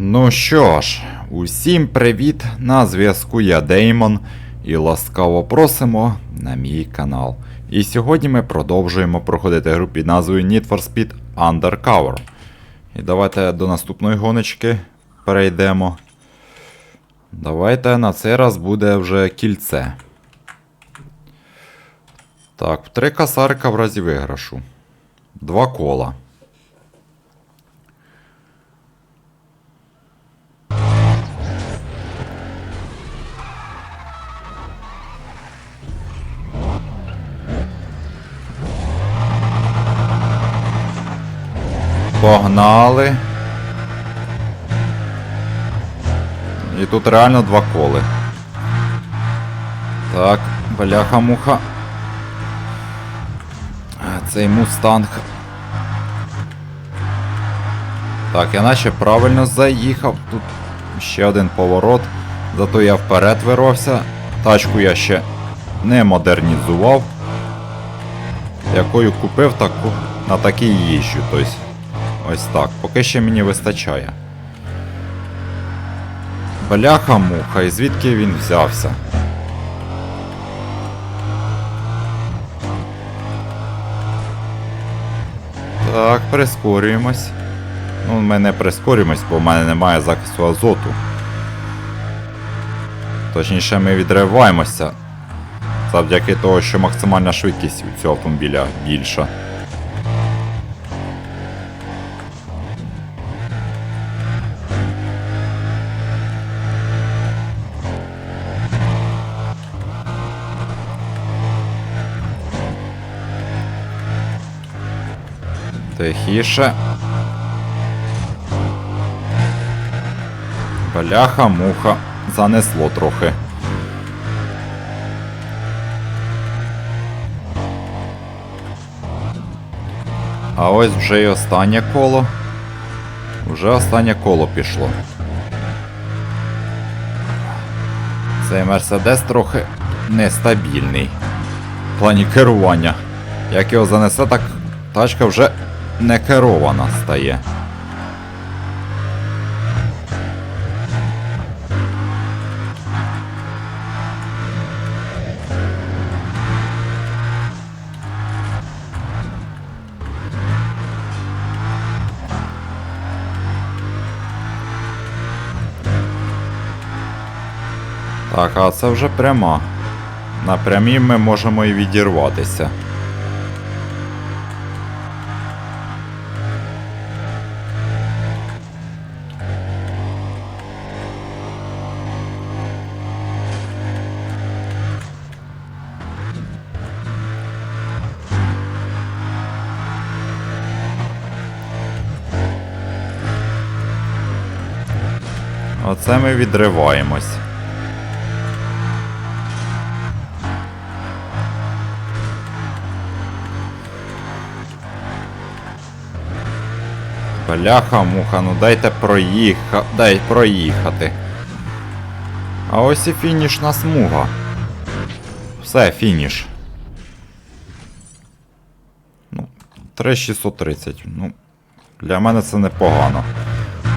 Ну що ж, усім привіт! На зв'язку я Деймон і ласкаво просимо на мій канал. І сьогодні ми продовжуємо проходити гру під назвою Need for Speed Undercover. І давайте до наступної гоночки перейдемо. Давайте на цей раз буде вже кільце. Так, три касарика в разі виграшу. Два кола. Погнали. І тут реально два коли. Так, бляха-муха. Цей мустанг. Так, я наче правильно заїхав. Тут ще один поворот. Зато я вперед вирвався. Тачку я ще не модернізував. Якою купив, таку, на такій їжджу. Тобто, ось так. Поки ще мені вистачає. Бляха-муха, і звідки він взявся? Так, прискорюємось. Ну, ми не прискорюємось, бо в мене немає захисту азоту. Точніше, ми відриваємося. Завдяки того, що максимальна швидкість у цього автомобіля більша. Тихіше. Бляха-муха. Занесло трохи. А ось вже і останнє коло. Вже останнє коло пішло. Цей Мерседес трохи нестабільний. В плані керування. Як його занесе, так тачка вже не керована стає. Так, а це вже пряма. На прямій ми можемо і відірватися. Оце ми відриваємось. Бляха, муха, ну дайте проїха... дай проїхати. А ось і фінішна смуга. Все, фініш. Ну, 3630. Ну, для мене це непогано.